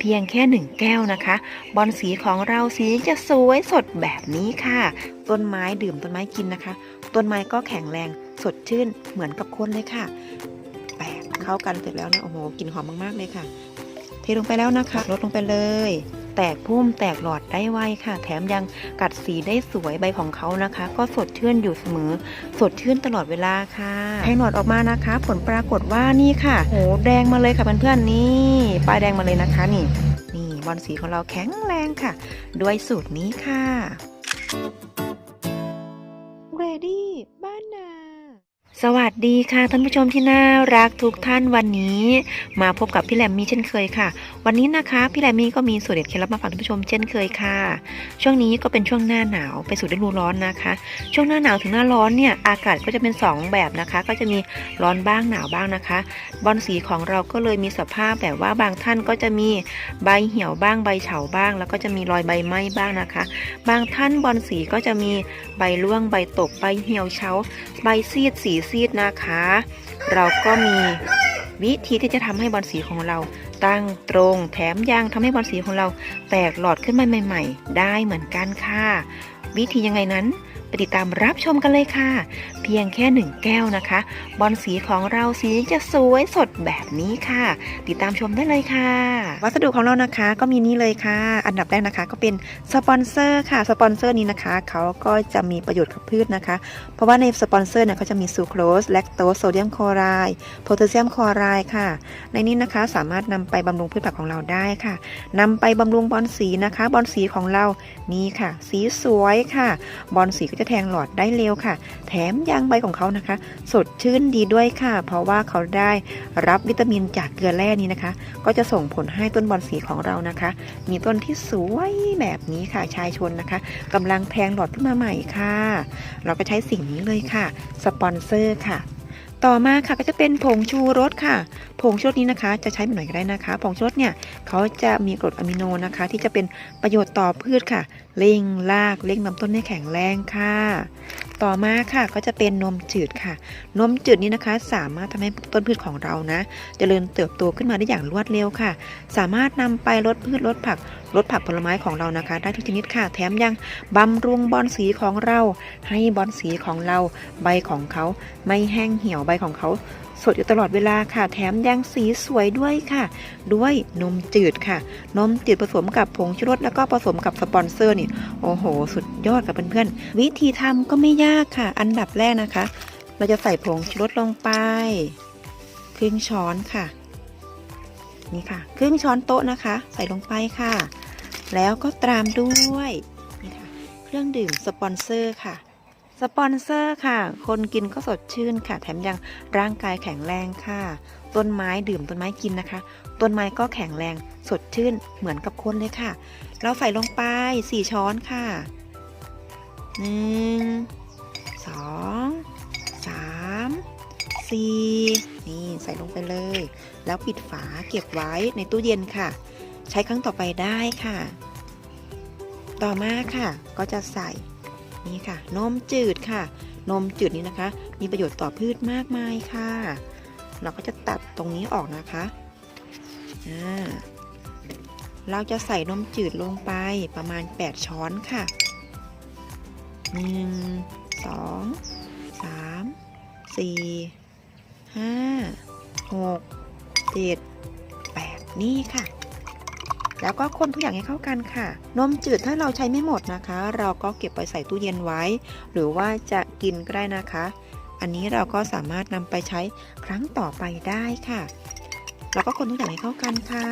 เพียงแค่หนึ่งแก้วนะคะ บอลสีของเราสีจะสวยสดแบบนี้ค่ะ ต้นไม้ดื่มต้นไม้กินนะคะ ต้นไม้ก็แข็งแรงสดชื่นเหมือนกับคนเลยค่ะ แปะเข้ากันเสร็จแล้วนะโอ้โหกลิ่นหอมมากๆเลยค่ะ เทลงไปแล้วนะคะลดลงไปเลย แตกพุ่มแตกหลอดได้ไวค่ะ แถมยังกัดสีได้สวยใบของเขานะคะ ก็สดชื่นอยู่เสมอ สดชื่นตลอดเวลาค่ะแทงหลอดออกมานะคะ ผลปรากฏว่านี่ค่ะโหแดงมาเลยค่ะเพื่อนๆนี่ปลายแดงมาเลยนะคะนี่ นี่บอลสีของเราแข็งแรงค่ะ ด้วยสูตรนี้ค่ะ Ready บ้ สวัสดีค่ะท่านผู้ชมที่น่ารักทุกท่านวันนี้ มาพบกับพี่แหลมมี่เช่นเคยค่ะ วันนี้นะคะพี่แหลมมี่ก็มีสูตรเด็ดเคล็ดลับมาฝากท่านผู้ชมเช่นเคยค่ะ ช่วงนี้ก็เป็นช่วงหน้าหนาวไปสู่ฤดูร้อนนะคะ ช่วงหน้าหนาวถึงหน้าร้อนเนี่ยอากาศก็จะเป็น 2 แบบนะคะ ก็จะมีร้อนบ้างหนาวบ้างนะคะ บอลสีของเราก็เลยมีสภาพแบบว่าบางท่านก็จะมีใบเหี่ยวบ้างใบเฉาบ้าง แล้วก็จะมีรอยใบไหม้บ้างนะคะ บางท่านบอลสีก็จะมีใบร่วงใบตกใบเหี่ยวเฉาใบซีดสีซีดนะคะ เราก็มีวิธีที่จะทำให้บอลสีของเรา ตั้งตรงแถมยังทำให้บอลสีของเราแตกหลอดขึ้นมาใหม่ ๆ ได้เหมือนกันค่ะ วิธียังไงนั้นไปติดตามรับชมกันเลยค่ะ พียงแค่หนึ่งแก้วนะคะ บอลสีของเราสีจะสวยสดแบบนี้ค่ะ ติดตามชมได้เลยค่ะ วัสดุของเรานะคะก็มีนี่เลยค่ะ อันดับแรกนะคะก็เป็นสปอนเซอร์ค่ะสปอนเซอร์นี้นะคะเขาก็จะมีประโยชน์กับพืชนะคะ เพราะว่าในสปอนเซอร์เนี่ยเขาจะมีซูโครสแลคโตสโซเดียมคลอไรด์โพแทสเซียมคลอไรด์ค่ะ ในนี้นะคะสามารถนำไปบำรุงพืชผักของเราได้ค่ะนำไปบำรุงบอลสีนะคะ บอลสีของเรานี่ค่ะ สีสวยค่ะ บอลสีก็จะแทงหลอดได้เร็วค่ะ แถมยางใบของเขานะคะ สดชื่นดีด้วยค่ะ เพราะว่าเขาได้รับวิตามินจากเกลือแร่นี้นะคะ ก็จะส่งผลให้ต้นบอลสีของเรานะคะ มีต้นที่สวยแบบนี้ค่ะชายชนนะคะกำลังแทงหลอดขึ้นมาใหม่ค่ะ เราก็ใช้สิ่งนี้เลยค่ะ สปอนเซอร์ค่ะต่อมาค่ะก็จะเป็นผงชูรสค่ะ ผงชูรสนี้นะคะจะใช้หน่อยก็ได้นะคะ ผงชูรสเนี่ยเขาจะมีกรดอะมิโนนะคะ ที่จะเป็นประโยชน์ต่อพืชค่ะ เร่งรากเร่งลำต้นให้แข็งแรงค่ะ ต่อมาค่ะก็จะเป็นนมจืดค่ะ นมจืดนี้นะคะ สามารถทำให้ต้นพืชของเรานะจเจริญเติบโตขึ้นมาได้อย่างรวดเร็วค่ะ สามารถนำไปลดพืชลดผักลดผักผลไม้ของเรานะคะ ได้ทุกชนิดค่ะ แถมยังบำรุงบอนสีของเรา ให้บอนสีของเราใบของเขาไม่แห้งเหี่ยวใบของเขา สดอยู่ตลอดเวลาค่ะ แถมยังสีสวยด้วยค่ะ ด้วยนมจืดค่ะ นมจืดผสมกับผงชูรสแล้วก็ผสมกับสปอนเซอร์นี่โอ้โห สุดยอดกับเพื่อนๆ วิธีทำก็ไม่ยากค่ะ อันดับแรกนะคะ เราจะใส่ผงชูรสลงไปครึ่งช้อนค่ะ นี่ค่ะ ครึ่งช้อนโต๊ะนะคะ ใส่ลงไปค่ะ แล้วก็ตามด้วยนี่ค่ะ เครื่องดื่มสปอนเซอร์ค่ะ สปอนเซอร์ค่ะ คนกินก็สดชื่นค่ะ แถมยังร่างกายแข็งแรงค่ะ ต้นไม้ดื่มต้นไม้กินนะคะ ต้นไม้ก็แข็งแรงสดชื่นเหมือนกับคนเลยค่ะ เราใส่ลงไป 4 ช้อนค่ะหนึ่งสองสามสี่นี่ใส่ลงไปเลย แล้วปิดฝาเก็บไว้ในตู้เย็นค่ะ ใช้ครั้งต่อไปได้ค่ะ ต่อมาค่ะก็จะใส่ นี่ค่ะ นมจืดค่ะ นมจืดนี้นะคะ มีประโยชน์ต่อพืชมากมายค่ะ เราก็จะตัดตรงนี้ออกนะคะเราจะใส่นมจืดลงไปประมาณ 8 ช้อนค่ะ 1 2 3 4 5 6 7 8 นี่ค่ะ แล้วก็คนทุกอย่างให้เข้ากันค่ะ นมจืดถ้าเราใช้ไม่หมดนะคะ เราก็เก็บไปใส่ตู้เย็นไว้ หรือว่าจะกินก็ได้นะคะ อันนี้เราก็สามารถนำไปใช้ครั้งต่อไปได้ค่ะ แล้วก็คนทุกอย่างให้เข้ากันค่ะ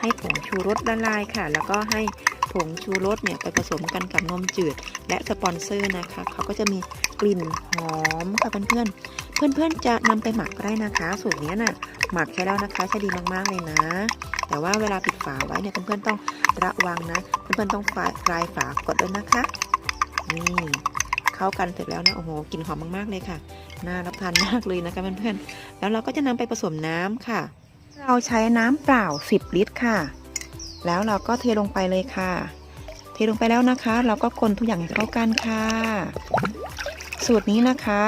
ให้ผงชูรสละลายค่ะ แล้วก็ให้ผงชูรสเนี่ยไปผสมกันกับนมจืด และสปอนเซอร์นะคะ เขาก็จะมีกลิ่นหอมค่ะเพื่อนๆ เพื่อนๆจะนำไปหมักก็ได้นะคะ สูตรนี้น่ะหมักใช้แล้วนะคะใช้ดีมากๆเลยนะ แต่ว่าเวลาปิดฝาไว้เนี่ยเพื่อนๆต้องระวังนะ เพื่อนๆต้องคลายฝากดด้วยนะคะนี่เข้ากันเสร็จแล้วนะโอ้โหกลิ่นหอมมากๆเลยค่ะน่ารับทานมากเลยนะคะเพื่อนๆแล้วเราก็จะนำไปผสมน้ำค่ะ เราใช้น้ำเปล่า 10 ลิตรค่ะ แล้วเราก็เทลงไปเลยค่ะ เทลงไปแล้วนะคะ เราก็คนทุกอย่างเข้ากันค่ะ สูตรนี้นะคะ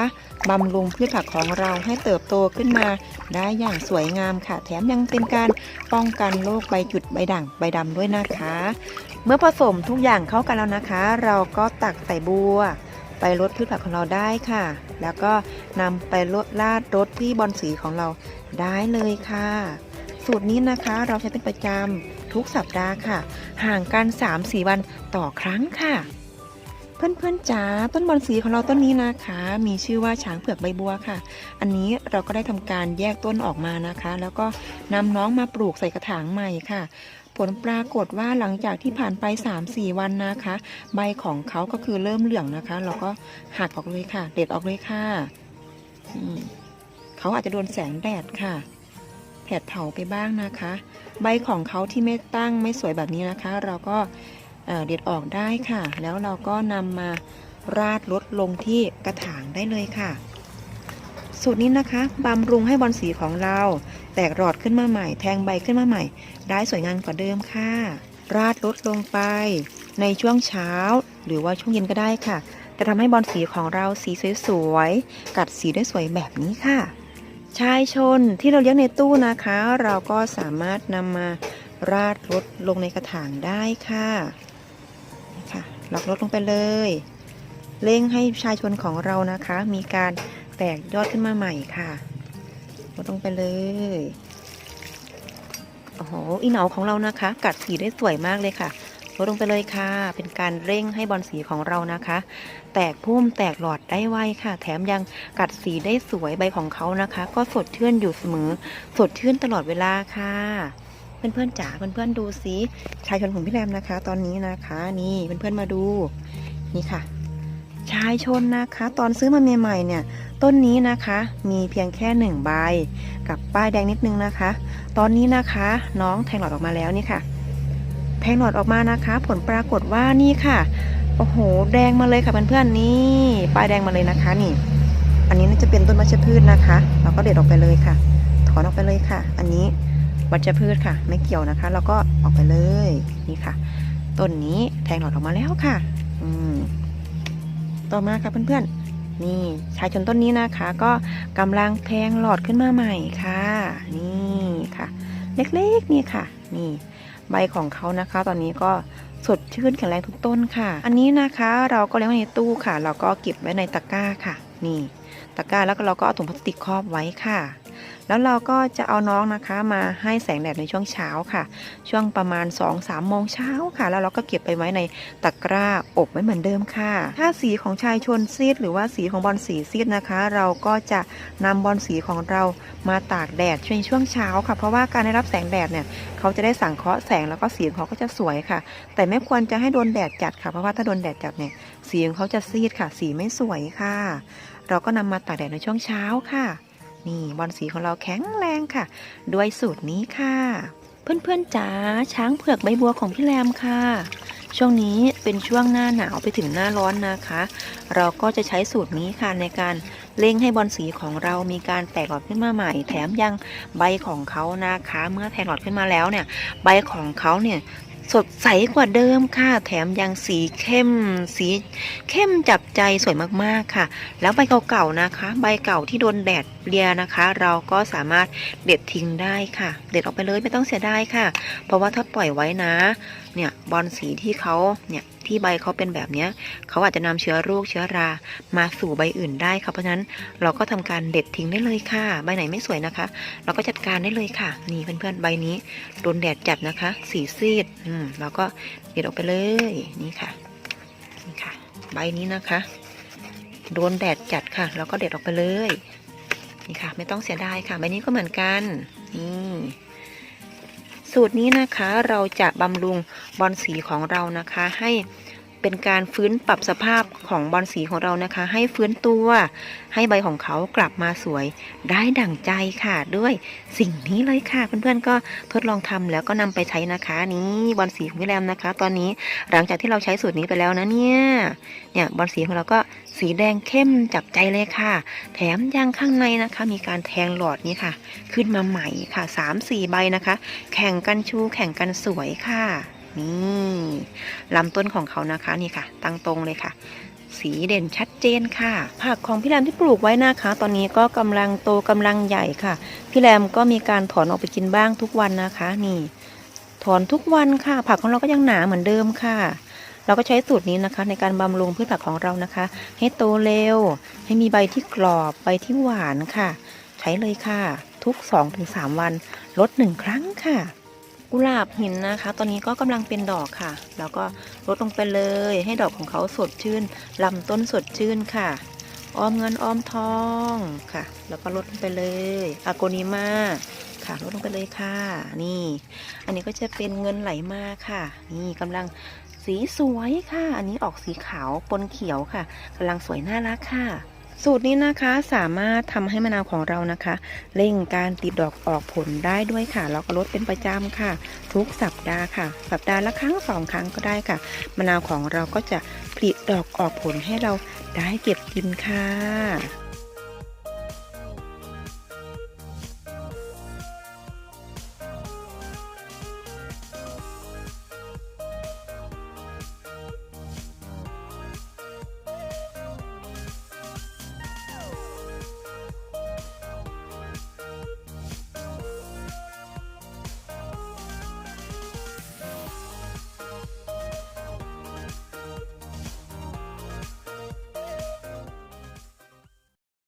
บำรุงพืชผักของเราให้เติบโตขึ้นมา ได้อย่างสวยงามค่ะ แถมยังเป็นการป้องกันโรคใบจุดใบด่างใบดำด้วยนะคะ เมื่อผสมทุกอย่างเข้ากันแล้วนะคะ เราก็ตักใส่บัว ไปรดพืชผักของเราได้ค่ะ แล้วก็นำไปรดลาดรดที่บอนสีของเราได้เลยค่ะ สูตรนี้นะคะเราใช้เป็นประจำทุกสัปดาห์ค่ะ ห่างกัน 3-4 วันต่อครั้งค่ะ เพื่อนๆจ๋าต้นบอนสีของเราต้นนี้นะคะ มีชื่อว่าช้างเผือกใบบัวค่ะ อันนี้เราก็ได้ทำการแยกต้นออกมานะคะ แล้วก็นำน้องมาปลูกใส่กระถางใหม่ค่ะ ผลปรากฏว่าหลังจากที่ผ่านไป 3-4 วันนะคะ ใบของเขาก็คือเริ่มเหลืองนะคะ เราก็หักออกเลยค่ะ เด็ดออกเลยค่ะเขาอาจจะโดนแสงแดดค่ะแผดเผาไปบ้างนะคะ ใบของเขาที่ไม่ตั้งไม่สวยแบบนี้นะคะ เราก็ เด็ดออกได้ค่ะ แล้วเราก็นำมาราดลดลงที่กระถางได้เลยค่ะ สูตรนี้นะคะบำรุงให้บอลสีของเรา แตกหลอดขึ้นมาใหม่ แทงใบขึ้นมาใหม่ ได้สวยงามกว่าเดิมค่ะ ราดลดลงไป ในช่วงเช้า หรือว่าช่วงเย็นก็ได้ค่ะ จะทำให้บอลสีของเราสีสวยๆกัดสีได้สวยแบบนี้ค่ะ ชายชนที่เราเลี้ยงในตู้นะคะ เราก็สามารถนำมาราดลดลงในกระถางได้ค่ะ ลอกลดลงไปเลยเร่งให้ชายชนของเรานะคะ มีการแตกยอดขึ้นมาใหม่ค่ะลดลงไปเลยโอ้โหอีเหนาของเรานะคะ กัดสีได้สวยมากเลยค่ะลดลงไปเลยค่ะ เป็นการเร่งให้บอลสีของเรานะคะ แตกพุ่มแตกหลอดได้ไวค่ะ แถมยังกัดสีได้สวยใบของเขานะคะ ก็สดชื่นอยู่เสมอ สดชื่นตลอดเวลาค่ะ เพื่อนๆจ๋าเพื่อนๆดูสิชายชนของพี่แรมนะคะ ตอนนี้นะคะ นี่เพื่อนๆมาดูนี่ค่ะ ชายชนนะคะ ตอนซื้อมาใหม่ๆเนี่ย ต้นนี้นะคะ มีเพียงแค่หนึ่งใบกับป้ายแดงนิดนึงนะคะ ตอนนี้นะคะ น้องแทงหลอดออกมาแล้วนี่ค่ะ แทงหลอดออกมานะคะ ผลปรากฏว่านี่ค่ะโอ้โหแดงมาเลยค่ะเพื่อนๆนี่ปลายแดงมาเลยนะคะนี่ อันนี้น่าจะเป็นต้นวัชพืชนะคะ เราก็เด็ดออกไปเลยค่ะ ถอนออกไปเลยค่ะ อันนี้ วัชพืชค่ะ ไม่เกี่ยวนะคะเราก็ออกไปเลยนี่ค่ะ ต้นนี้แทงหลอดออกมาแล้วค่ะ อืมต่อมาค่ะเพื่อนๆ นี่ชายชนต้นนี้นะคะ ก็กำลังแทงหลอดขึ้นมาใหม่ค่ะ นี่ค่ะ เล็กๆนี่ค่ะ นี่ ใบของเขานะคะ ตอนนี้ก็สดชื่นแข็งแรงทุกต้นค่ะ อันนี้นะคะเราก็เลี้ยงไว้ในตู้ค่ะ เราก็เก็บไว้ในตะกร้าค่ะ นี่ ตะกร้าแล้วก็เราก็เอาถุงพลาสติกครอบไว้ค่ะ แล้วเราก็จะเอาน้องนะคะมาให้แสงแดดในช่วงเช้าค่ะ ช่วงประมาณ 2-3โมงเช้าค่ะ แล้วเราก็เก็บไปไว้ในตะกร้าอบไว้เหมือนเดิมค่ะ ถ้าสีของชายชนซีดหรือว่าสีของบอลสีซีดนะคะ เราก็จะนำบอลสีของเรามาตากแดดในช่วงเช้าค่ะ เพราะว่าการได้รับแสงแดดเนี่ยเขาจะได้สังเคราะห์แสงแล้วก็สีของเขาก็จะสวยค่ะ แต่ไม่ควรจะให้โดนแดดจัดค่ะ เพราะว่าถ้าโดนแดดจัดเนี่ยสีของเขาจะซีดค่ะ สีไม่สวยค่ะ เราก็นำมาตากแดดในช่วงเช้าค่ะ นี่บอลสีของเราแข็งแรงค่ะ ด้วยสูตรนี้ค่ะ เพื่อนๆจ๋าช้างเผือกใบบัวของพี่แรมค่ะ ช่วงนี้เป็นช่วงหน้าหนาวไปถึงหน้าร้อนนะคะ เราก็จะใช้สูตรนี้ค่ะในการเร่งให้บอลสีของเรามีการแตกหลอดขึ้นมาใหม่ แถมยังใบของเขานะคะ เมื่อแทงหลอดขึ้นมาแล้วเนี่ย ใบของเขาเนี่ย สดใสกว่าเดิมค่ะ แถมยังสีเข้ม สีเข้มจับใจสวยมากๆค่ะ แล้วใบเก่าๆนะคะ ใบเก่าที่โดนแดดเลียนะคะ เราก็สามารถเด็ดทิ้งได้ค่ะ เด็ดออกไปเลยไม่ต้องเสียดายค่ะ เพราะว่าถ้าปล่อยไว้นะ เนี่ยบอลสีที่เขาเนี่ย ที่ใบเขาเป็นแบบนี้เขาอาจจะนำเชื้อโรคเชื้อรามาสู่ใบอื่นได้ค่ะเพราะฉะนั้นเราก็ทำการเด็ดทิ้งได้เลยค่ะ ใบไหนไม่สวยนะคะ เราก็จัดการได้เลยค่ะ นี่เพื่อนๆใบนี้โดนแดดจัดนะคะ สีซีดอืมเราก็เด็ดออกไปเลยนี่ค่ะนี่ค่ะ ใบนี้นะคะ โดนแดดจัดค่ะเราก็เด็ดออกไปเลย นี่ค่ะ ไม่ต้องเสียดายค่ะ ใบนี้ก็เหมือนกันนี่ สูตรนี้นะคะเราจะบำรุงบอลสีของเรานะคะให้เป็นการฟื้นปรับสภาพของบอลสีของเรานะคะ ให้ฟื้นตัว ให้ใบของเขากลับมาสวย ได้ดั่งใจค่ะด้วยสิ่งนี้เลยค่ะ เพื่อนๆก็ทดลองทำแล้วก็นำไปใช้นะคะนี่บอลสีของพี่แรมนะคะ ตอนนี้หลังจากที่เราใช้สูตรนี้ไปแล้วนะเนี่ยเนี่ยบอลสีของเราก็ สีแดงเข้มจับใจเลยค่ะ แถมยังข้างในนะคะ มีการแทงหลอดนี้ค่ะ ขึ้นมาใหม่ค่ะสามสี่ใบนะคะ แข่งกันชูแข่งกันสวยค่ะนี่ลำต้นของเขานะคะนี่ค่ะ ตั้งตรงเลยค่ะ สีเด่นชัดเจนค่ะ ผักของพี่แรมที่ปลูกไว้นะคะ ตอนนี้ก็กำลังโตกำลังใหญ่ค่ะ พี่แรมก็มีการถอนออกไปกินบ้างทุกวันนะคะ นี่ ถอนทุกวันค่ะ ผักของเราก็ยังหนาเหมือนเดิมค่ะ เราก็ใช้สูตรนี้นะคะ ในการบำรุงพืชผักของเรานะคะ ให้โตเร็ว ให้มีใบที่กรอบใบที่หวานค่ะ ใช้เลยค่ะ ทุก 2-3 วันลดหนึ่งครั้งค่ะ กุหลาบหินนะคะ ตอนนี้ก็กำลังเป็นดอกค่ะ แล้วก็ลดลงไปเลย ให้ดอกของเขาสดชื่นลำต้นสดชื่นค่ะออมเงินออมทองค่ะ แล้วก็ลดลงไปเลยอาโกนิมาค่ะลดลงไปเลยค่ะ นี่ อันนี้ก็จะเป็นเงินไหลมาค่ะ นี่กำลัง สีสวยค่ะ อันนี้ออกสีขาวปนเขียวค่ะกำลังสวยน่ารักค่ะ สูตรนี้นะคะสามารถทำให้มะนาวของเรานะคะ เร่งการติดดอกออกผลได้ด้วยค่ะแล้วก็ลดเป็นประจำค่ะ ทุกสัปดาห์ค่ะ สัปดาห์ละครั้งสองครั้งก็ได้ค่ะ มะนาวของเราก็จะผลิดอกออกผลให้เราได้เก็บกินค่ะ